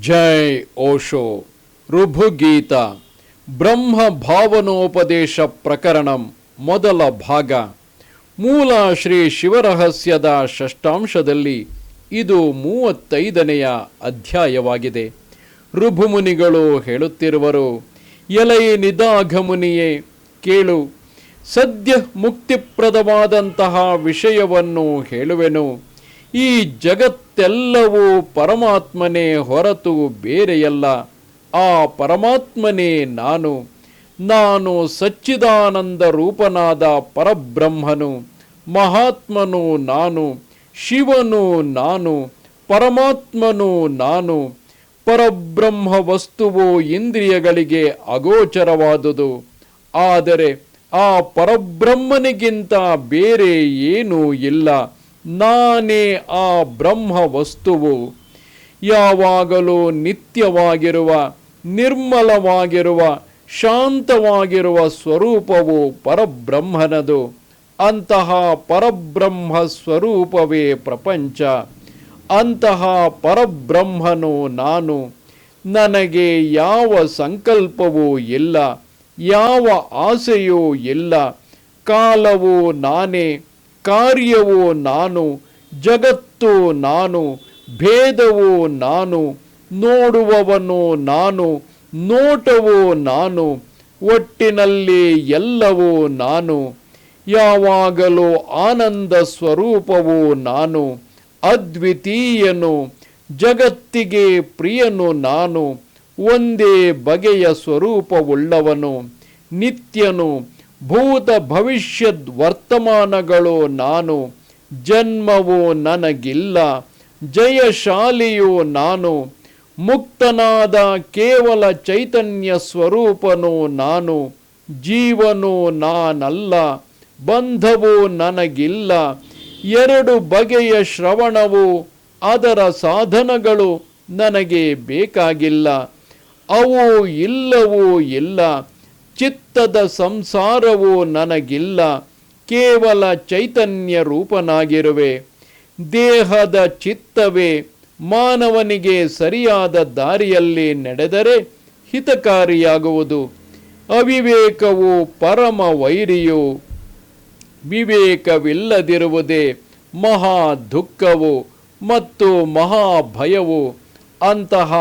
ಜೈ ಓಶೋ. ಋಭುಗೀತ. ಬ್ರಹ್ಮ ಭಾವನೋಪದೇಶ ಪ್ರಕರಣಂ ಮೊದಲ ಭಾಗ. ಮೂಲ ಶ್ರೀ ಶಿವರಹಸ್ಯದ ಷಷ್ಟಾಂಶದಲ್ಲಿ ಇದು ಮೂವತ್ತೈದನೆಯ ಅಧ್ಯಾಯವಾಗಿದೆ. ಋಭುಮುನಿಗಳು ಹೇಳುತ್ತಿರುವರು, ಎಲೈ ನಿದಾಘಮುನಿಯೇ, ಕೇಳು. ಸದ್ಯ ಮುಕ್ತಿಪ್ರದವಾದಂತಹ ವಿಷಯವನ್ನು ಹೇಳುವೆನು. ಈ ಜಗತ್ತೆಲ್ಲವೂ ಪರಮಾತ್ಮನೇ ಹೊರತು ಬೇರೆಯಲ್ಲ. ಆ ಪರಮಾತ್ಮನೇ ನಾನು. ನಾನು ಸಚ್ಚಿದಾನಂದ ರೂಪನಾದ ಪರಬ್ರಹ್ಮನು. ಮಹಾತ್ಮನು ನಾನು. ಶಿವನು ನಾನು. ಪರಮಾತ್ಮನು ನಾನು. ಪರಬ್ರಹ್ಮ ವಸ್ತುವು ಇಂದ್ರಿಯಗಳಿಗೆ ಅಗೋಚರವಾದುದು. ಆದರೆ ಆ ಪರಬ್ರಹ್ಮನಿಗಿಂತ ಬೇರೆ ಏನೂ ಇಲ್ಲ. ನಾನೇ ಆ ಬ್ರಹ್ಮ ವಸ್ತುವು ಯಾವಾಗಲೂ ನಿತ್ಯವಾಗಿರುವ, ನಿರ್ಮಲವಾಗಿರುವ, ಶಾಂತವಾಗಿರುವ ಸ್ವರೂಪವು ಪರಬ್ರಹ್ಮನದು. ಅಂತಹ ಪರಬ್ರಹ್ಮ ಸ್ವರೂಪವೇ ಪ್ರಪಂಚ. ಅಂತಹ ಪರಬ್ರಹ್ಮನು ನಾನು. ನನಗೆ ಯಾವ ಸಂಕಲ್ಪವೂ ಇಲ್ಲ, ಯಾವ ಆಸೆಯೂ ಇಲ್ಲ. ಕಾಲವು ನಾನೇ. ಕಾರ್ಯವು ನಾನು, ಜಗತ್ತು ನಾನು, ಭೇದವೋ ನಾನು, ನೋಡುವವನು ನಾನು, ನೋಟವೋ ನಾನು, ಒಟ್ಟಿನಲ್ಲಿ ಎಲ್ಲವೂ ನಾನು, ಯಾವಾಗಲೂ ಆನಂದ ಸ್ವರೂಪವೋ ನಾನು, ಅದ್ವಿತೀಯನು, ಜಗತ್ತಿಗೆ ಪ್ರಿಯನು ನಾನು, ಒಂದೇ ಬಗೆಯ ಸ್ವರೂಪವುಳ್ಳವನು, ನಿತ್ಯನು ಭೂತ ಭವಿಷ್ಯದ್ ವರ್ತಮಾನಗಳು ನಾನು, ಜನ್ಮವು ನನಗಿಲ್ಲ, ಜಯಶಾಲಿಯೋ ನಾನು, ಮುಕ್ತನಾದ ಕೇವಲ ಚೈತನ್ಯ ಸ್ವರೂಪನೋ ನಾನು, ಜೀವನೋ ನಾನಲ್ಲ, ಬಂಧವು ನನಗಿಲ್ಲ, ಎರಡು ಬಗೆಯ ಶ್ರವಣವು ಅದರ ಸಾಧನಗಳು ನನಗೆ ಬೇಕಾಗಿಲ್ಲ, ಅವು ಇಲ್ಲವೂ ಇಲ್ಲ ಚಿತ್ತದ ಸಂಸಾರವು ನನಗಿಲ್ಲ, ಕೇವಲ ಚೈತನ್ಯ ರೂಪನಾಗಿರುವೆ. ದೇಹದ ಚಿತ್ತವೇ ಮಾನವನಿಗೆ ಸರಿಯಾದ ದಾರಿಯಲ್ಲಿ ನಡೆದರೆ ಹಿತಕಾರಿಯಾಗುವುದು. ಅವಿವೇಕವು ಪರಮ ವೈರಿಯು. ವಿವೇಕವಿಲ್ಲದಿರುವುದೇ ಮಹಾ ದುಃಖವು ಮತ್ತು ಮಹಾಭಯವು ಅಂತಹ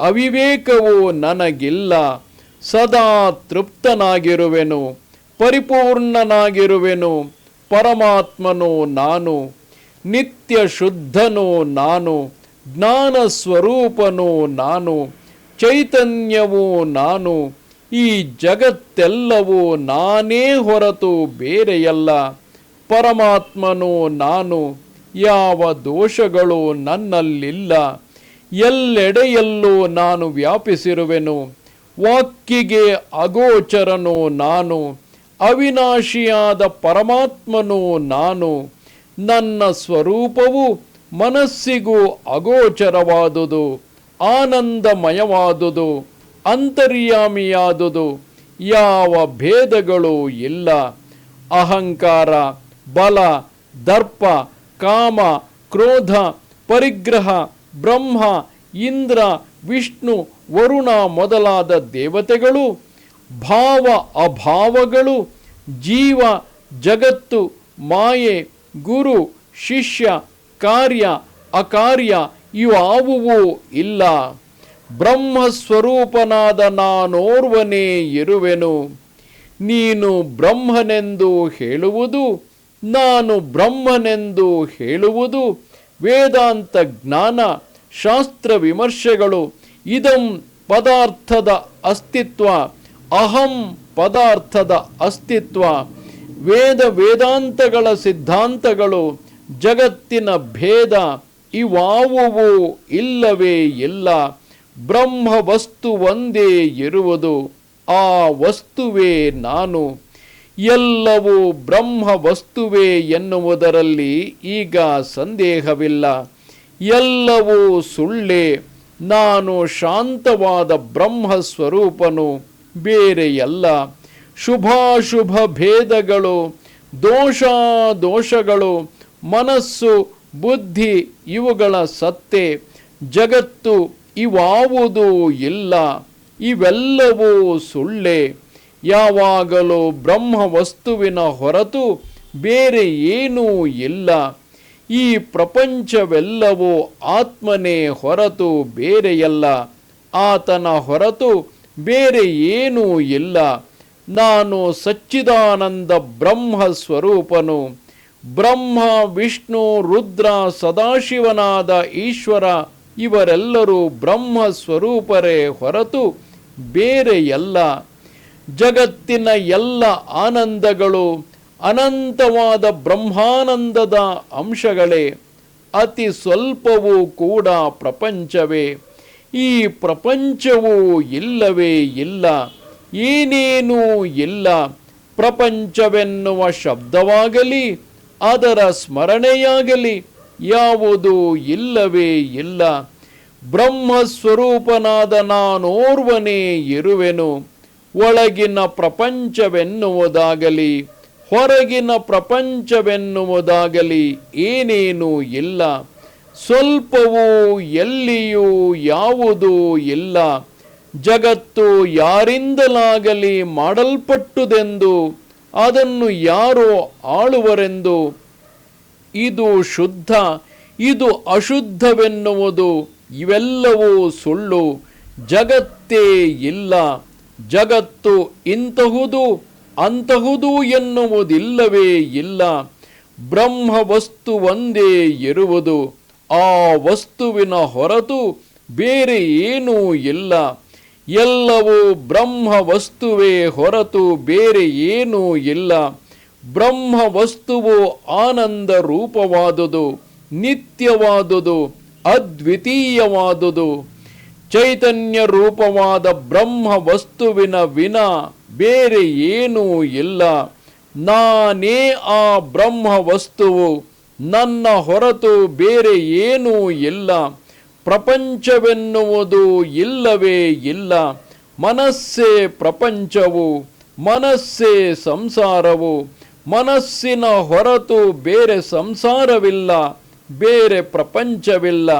ಅವಿವೇಕವು ನನಗಿಲ್ಲ. ಸದಾ ತೃಪ್ತನಾಗಿರುವೆನು, ಪರಿಪೂರ್ಣನಾಗಿರುವೆನು, ಪರಮಾತ್ಮನು ನಾನು, ನಿತ್ಯ ಶುದ್ಧನು ನಾನು, ಜ್ಞಾನ ಸ್ವರೂಪನು ನಾನು, ಚೈತನ್ಯವು ನಾನು, ಈ ಜಗತ್ತೆಲ್ಲವೂ ನಾನೇ ಹೊರತು ಬೇರೆಯಲ್ಲ, ಪರಮಾತ್ಮನು ನಾನು, ಯಾವ ದೋಷಗಳು ನನ್ನಲ್ಲಿಲ್ಲ, ಎಲ್ಲೆಡೆಯಲ್ಲೂ ನಾನು ವ್ಯಾಪಿಸಿರುವೆನು. ವಾಕ್ಕಿಗೆ ಅಗೋಚರನು ನಾನು, ಅವಿನಾಶಿಯಾದ ಪರಮಾತ್ಮನು ನಾನು. ನನ್ನ ಸ್ವರೂಪವು ಮನಸ್ಸಿಗೂ ಅಗೋಚರವಾದುದು, ಆನಂದಮಯವಾದುದು, ಅಂತರ್ಯಾಮಿಯಾದುದು, ಯಾವ ಭೇದಗಳು ಇಲ್ಲ. ಅಹಂಕಾರ, ಬಲ, ದರ್ಪ, ಕಾಮ, ಕ್ರೋಧ, ಪರಿಗ್ರಹ, ಬ್ರಹ್ಮ ಇಂದ್ರ, ವಿಷ್ಣು, ವರುಣ ಮೊದಲಾದ ದೇವತೆಗಳು, ಭಾವ ಅಭಾವಗಳು, ಜೀವ, ಜಗತ್ತು, ಮಾಯೆ, ಗುರು, ಶಿಷ್ಯ, ಕಾರ್ಯ, ಅಕಾರ್ಯ ಇವಾವುವೂ ಇಲ್ಲ. ಬ್ರಹ್ಮಸ್ವರೂಪನಾದ ನಾನೋರ್ವನೇ ಇರುವೆನು. ನೀನು ಬ್ರಹ್ಮನೆಂದು ಹೇಳುವುದು, ನಾನು ಬ್ರಹ್ಮನೆಂದು ಹೇಳುವುದು ವೇದಾಂತ ಜ್ಞಾನ ಶಾಸ್ತ್ರ ವಿಮರ್ಶೆಗಳು ಇದಂ ಪದಾರ್ಥದ ಅಸ್ತಿತ್ವ, ಅಹಂ ಪದಾರ್ಥದ ಅಸ್ತಿತ್ವ, ವೇದ ವೇದಾಂತಗಳ ಸಿದ್ಧಾಂತಗಳು, ಜಗತ್ತಿನ ಭೇದ ಇವಾವುವು ಇಲ್ಲವೇ ಇಲ್ಲ. ಬ್ರಹ್ಮ ವಸ್ತು ಒಂದೇ ಇರುವುದು, ಆ ವಸ್ತುವೇ ನಾನು. ಎಲ್ಲವೂ ಬ್ರಹ್ಮ ವಸ್ತುವೇ ಎನ್ನುವುದರಲ್ಲಿ ಈಗ ಸಂದೇಹವಿಲ್ಲ. ಎಲ್ಲವೂ ಸುಳ್ಳೇ. ನಾನು ಶಾಂತವಾದ ಬ್ರಹ್ಮ ಸ್ವರೂಪನು ಬೇರೆಯಲ್ಲ ಶುಭಾಶುಭ ಭೇದಗಳು ದೋಷ ದೋಷಗಳು ಮನಸ್ಸು, ಬುದ್ಧಿ, ಇವುಗಳ ಸತ್ತೆ. ಜಗತ್ತು ಇವಾವುದೂ ಇಲ್ಲ. ಇವೆಲ್ಲವೂ ಸುಳ್ಳೆ. ಯಾವಾಗಲೂ ಬ್ರಹ್ಮ ವಸ್ತುವಿನ ಹೊರತು ಬೇರೆ ಏನೂ ಇಲ್ಲ. ಈ ಪ್ರಪಂಚವೆಲ್ಲವೂ ಆತ್ಮನೇ ಹೊರತು ಬೇರೆಯಲ್ಲ. ಆತನ ಹೊರತು ಬೇರೆ ಏನೂ ಇಲ್ಲ. ನಾನು ಸಚ್ಚಿದಾನಂದ ಬ್ರಹ್ಮ ಸ್ವರೂಪನು ಬ್ರಹ್ಮ, ವಿಷ್ಣು, ರುದ್ರ, ಸದಾಶಿವನಾದ ಈಶ್ವರ ಇವರೆಲ್ಲರೂ ಬ್ರಹ್ಮ ಸ್ವರೂಪರೇ ಹೊರತು ಬೇರೆಯಲ್ಲ. ಜಗತ್ತಿನ ಎಲ್ಲ ಆನಂದಗಳು ಅನಂತವಾದ ಬ್ರಹ್ಮಾನಂದದ ಅಂಶಗಳೇ, ಅತಿ ಸ್ವಲ್ಪವೂ ಕೂಡ ಪ್ರಪಂಚವೇ. ಈ ಪ್ರಪಂಚವೂ ಇಲ್ಲವೇ ಇಲ್ಲ, ಏನೇನೂ ಇಲ್ಲ. ಪ್ರಪಂಚವೆನ್ನುವ ಶಬ್ದವಾಗಲಿ, ಅದರ ಸ್ಮರಣೆಯಾಗಲಿ, ಯಾವುದೂ ಇಲ್ಲವೇ ಇಲ್ಲ. ಬ್ರಹ್ಮಸ್ವರೂಪನಾದ ನಾನೋರ್ವನೇ ಇರುವೆನು, ಒಳಗಿನ ಪ್ರಪಂಚವೆನ್ನುವುದಾಗಲಿ. ಹೊರಗಿನ ಪ್ರಪಂಚವೆನ್ನುವುದಾಗಲಿ ಏನೇನೂ ಇಲ್ಲ. ಸ್ವಲ್ಪವೂ ಎಲ್ಲಿಯೂ ಯಾವುದೂ ಇಲ್ಲ. ಜಗತ್ತು ಯಾರಿಂದಲಾಗಲಿ ಮಾಡಲ್ಪಟ್ಟುದೆಂದು, ಅದನ್ನು ಯಾರೋ ಆಳುವರೆಂದು. ಇದು ಶುದ್ಧ, ಇದು ಅಶುದ್ಧವೆನ್ನುವುದು, ಇವೆಲ್ಲವೂ ಸುಳ್ಳು. ಜಗತ್ತೇ ಇಲ್ಲ. ಜಗತ್ತು ಇಂತಹುದು. ಅಂತಹುದು ಎನ್ನುವುದಿಲ್ಲವೇ ಇಲ್ಲ. ಬ್ರಹ್ಮ ವಸ್ತು ಒಂದೇ ಇರುವುದು. ಆ ವಸ್ತುವಿನ ಹೊರತು ಬೇರೆ ಏನೂ ಇಲ್ಲ. ಎಲ್ಲವೂ ಬ್ರಹ್ಮ ವಸ್ತುವೇ ಹೊರತು ಬೇರೆ ಏನೂ ಇಲ್ಲ. ಬ್ರಹ್ಮ ವಸ್ತುವು ಆನಂದ ರೂಪವಾದುದು, ನಿತ್ಯವಾದುದು, ಅದ್ವಿತೀಯವಾದುದು. ಚೈತನ್ಯ ರೂಪವಾದ ಬ್ರಹ್ಮ ವಸ್ತುವಿನ ವಿನ ಬೇರೆ ಏನೂ ಇಲ್ಲ. ನಾನೇ ಆ ಬ್ರಹ್ಮ ವಸ್ತುವು, ನನ್ನ ಹೊರತು ಬೇರೆ ಏನೂ ಇಲ್ಲ. ಪ್ರಪಂಚವೆನ್ನುವುದು ಇಲ್ಲವೇ ಇಲ್ಲ. ಮನಸ್ಸೇ ಪ್ರಪಂಚವು, ಮನಸ್ಸೇ ಸಂಸಾರವು. ಮನಸ್ಸಿನ ಹೊರತು ಬೇರೆ ಸಂಸಾರವಿಲ್ಲ, ಬೇರೆ ಪ್ರಪಂಚವಿಲ್ಲ.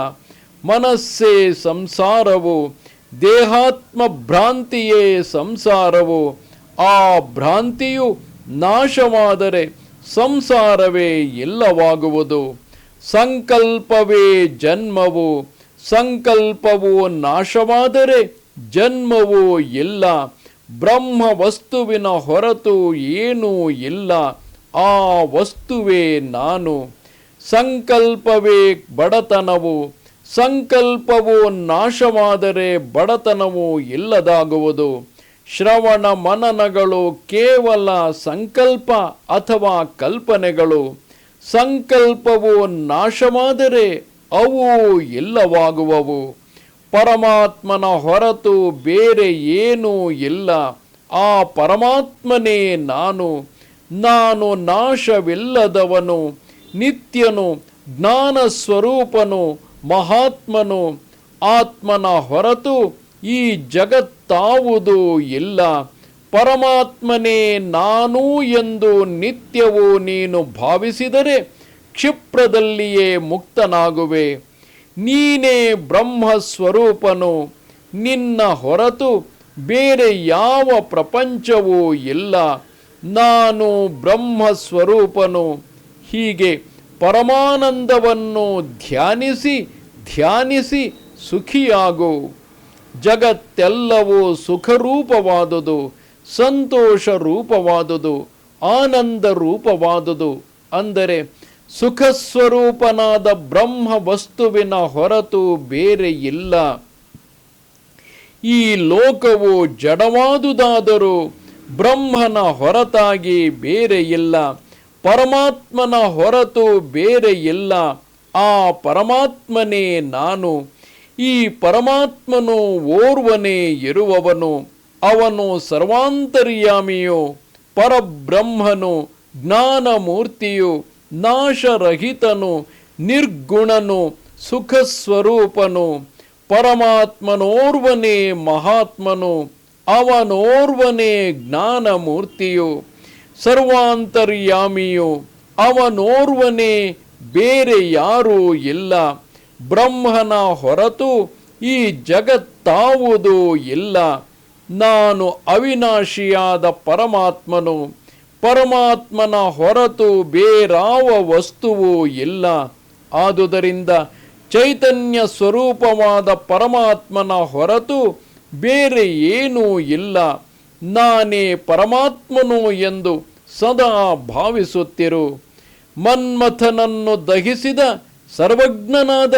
ಮನಸ್ಸೇ ಸಂಸಾರವು, ದೇಹಾತ್ಮ ಭ್ರಾಂತಿಯೇ ಸಂಸಾರವು. ಆ ಭ್ರಾಂತಿಯು ನಾಶವಾದರೆ ಸಂಸಾರವೇ ಇಲ್ಲವಾಗುವುದು. ಸಂಕಲ್ಪವೇ ಜನ್ಮವು. ಸಂಕಲ್ಪವು ನಾಶವಾದರೆ ಜನ್ಮವೂ ಇಲ್ಲ. ಬ್ರಹ್ಮ ವಸ್ತುವಿನ ಹೊರತು ಏನೂ ಇಲ್ಲ. ಆ ವಸ್ತುವೇ ನಾನು. ಸಂಕಲ್ಪವೇ ಬಡತನವು. ಸಂಕಲ್ಪವು ನಾಶವಾದರೆ ಬಡತನವು ಇಲ್ಲದಾಗುವುದು. ಶ್ರವಣ ಮನನಗಳು ಕೇವಲ ಸಂಕಲ್ಪ ಅಥವಾ ಕಲ್ಪನೆಗಳು. ಸಂಕಲ್ಪವು ನಾಶವಾದರೆ ಅವು ಇಲ್ಲವಾಗುವವು. ಪರಮಾತ್ಮನ ಹೊರತು ಬೇರೆ ಏನೂ ಇಲ್ಲ. ಆ ಪರಮಾತ್ಮನೇ ನಾನು. ನಾನು ನಾಶವಿಲ್ಲದವನು, ನಿತ್ಯನು ಜ್ಞಾನ ಸ್ವರೂಪನು ಮಹಾತ್ಮನು ಆತ್ಮನ ಹೊರತು ಈ ಜಗತ್ತಾವುದು ಇಲ್ಲ. ಪರಮಾತ್ಮನೇ ನಾನು ಎಂದು ನಿತ್ಯವೂ ನೀನು ಭಾವಿಸಿದರೆ ಕ್ಷಿಪ್ರದಲ್ಲಿಯೇ ಮುಕ್ತನಾಗುವೆ. ನೀನೇ ಬ್ರಹ್ಮ ಸ್ವರೂಪನು ನಿನ್ನ ಹೊರತು ಬೇರೆ ಯಾವ ಪ್ರಪಂಚವೂ ಇಲ್ಲ. ನಾನು ಬ್ರಹ್ಮ ಸ್ವರೂಪನು ಹೀಗೆ ಪರಮಾನಂದವನ್ನು ಧ್ಯಾನಿಸಿ ಧ್ಯಾನಿಸಿ ಸುಖಿಯಾಗು. ಜಗತ್ತೆಲ್ಲವೂ ಸುಖರೂಪವಾದುದು ಸಂತೋಷ ರೂಪವಾದುದು ಆನಂದ ರೂಪವಾದುದು ಅಂದರೆ ಸುಖ ಸ್ವರೂಪನಾದ ಬ್ರಹ್ಮ ವಸ್ತುವಿನ ಹೊರತು ಬೇರೆ ಇಲ್ಲ. ಈ ಲೋಕವು ಜಡವಾದುದಾದರೂ ಬ್ರಹ್ಮನ ಹೊರತಾಗಿ ಬೇರೆ ಇಲ್ಲ. ಪರಮಾತ್ಮನ ಹೊರತು ಬೇರೆ ಇಲ್ಲ. ಆ ಪರಮಾತ್ಮನೇ ನಾನು. ಈ ಪರಮಾತ್ಮನು ಓರ್ವನೇ ಇರುವವನು. ಅವನು ಸರ್ವಾಂತರ್ಯಾಮಿಯು, ಪರಬ್ರಹ್ಮನು, ಜ್ಞಾನಮೂರ್ತಿಯು, ನಾಶರಹಿತನು, ನಿರ್ಗುಣನು ಸುಖ ಸ್ವರೂಪನು ಪರಮಾತ್ಮನೋರ್ವನೇ ಮಹಾತ್ಮನು. ಅವನೋರ್ವನೇ ಜ್ಞಾನಮೂರ್ತಿಯು. ಸರ್ವಾಂತರ್ಯಾಮಿಯು ಅವನೋರ್ವನೇ ಬೇರೆ ಯಾರೂ ಇಲ್ಲ. ಬ್ರಹ್ಮನ ಹೊರತು ಈ ಜಗತ್ತಾವುದು ಇಲ್ಲ. ನಾನು ಅವಿನಾಶಿಯಾದ ಪರಮಾತ್ಮನು. ಪರಮಾತ್ಮನ ಹೊರತು ಬೇರಾವ ವಸ್ತುವು ಇಲ್ಲ. ಆದುದರಿಂದ ಚೈತನ್ಯ ಸ್ವರೂಪವಾದ ಪರಮಾತ್ಮನ ಹೊರತು ಬೇರೆ ಏನೂ ಇಲ್ಲ. ನಾನೇ ಪರಮಾತ್ಮನು ಎಂದು ಸದಾ ಭಾವಿಸುತ್ತಿರು. ಮನ್ಮಥನನ್ನು ದಹಿಸಿದ ಸರ್ವಜ್ಞನಾದ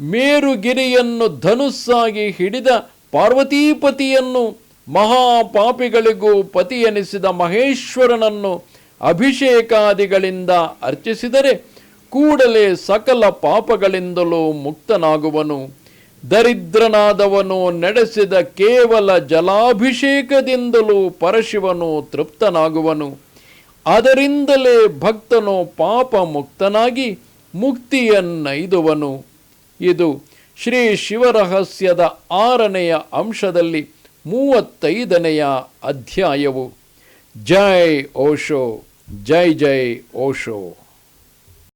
ಮೇರುಗಿರಿಯನ್ನು ಧನುಸ್ಸಾಗಿ ಹಿಡಿದ ಪಾರ್ವತೀಪತಿಯನ್ನು ಮಹಾಪಾಪಿಗಳಿಗೂ ಪತಿಯೆನಿಸಿದ ಮಹೇಶ್ವರನನ್ನು ಅಭಿಷೇಕಾದಿಗಳಿಂದ ಅರ್ಚಿಸಿದರೆ ಕೂಡಲೇ ಸಕಲ ಪಾಪಗಳಿಂದಲೂ ಮುಕ್ತನಾಗುವನು. ದರಿದ್ರನಾದವನು ನಡೆಸಿದ ಕೇವಲ ಜಲಾಭಿಷೇಕದಿಂದಲೂ ಪರಶಿವನು ತೃಪ್ತನಾಗುವನು. ಅದರಿಂದಲೇ ಭಕ್ತನು ಪಾಪ ಮುಕ್ತನಾಗಿ ಮುಕ್ತಿಯನ್ನೈದುವನು. ಇದು ಶ್ರೀ ಶಿವರಹಸ್ಯದ ಆರನೆಯ ಅಂಶದಲ್ಲಿ ಮೂವತ್ತೈದನೆಯ ಅಧ್ಯಾಯವು. ಜೈ ಓಶೋ, ಜೈ ಜೈ ಓಶೋ.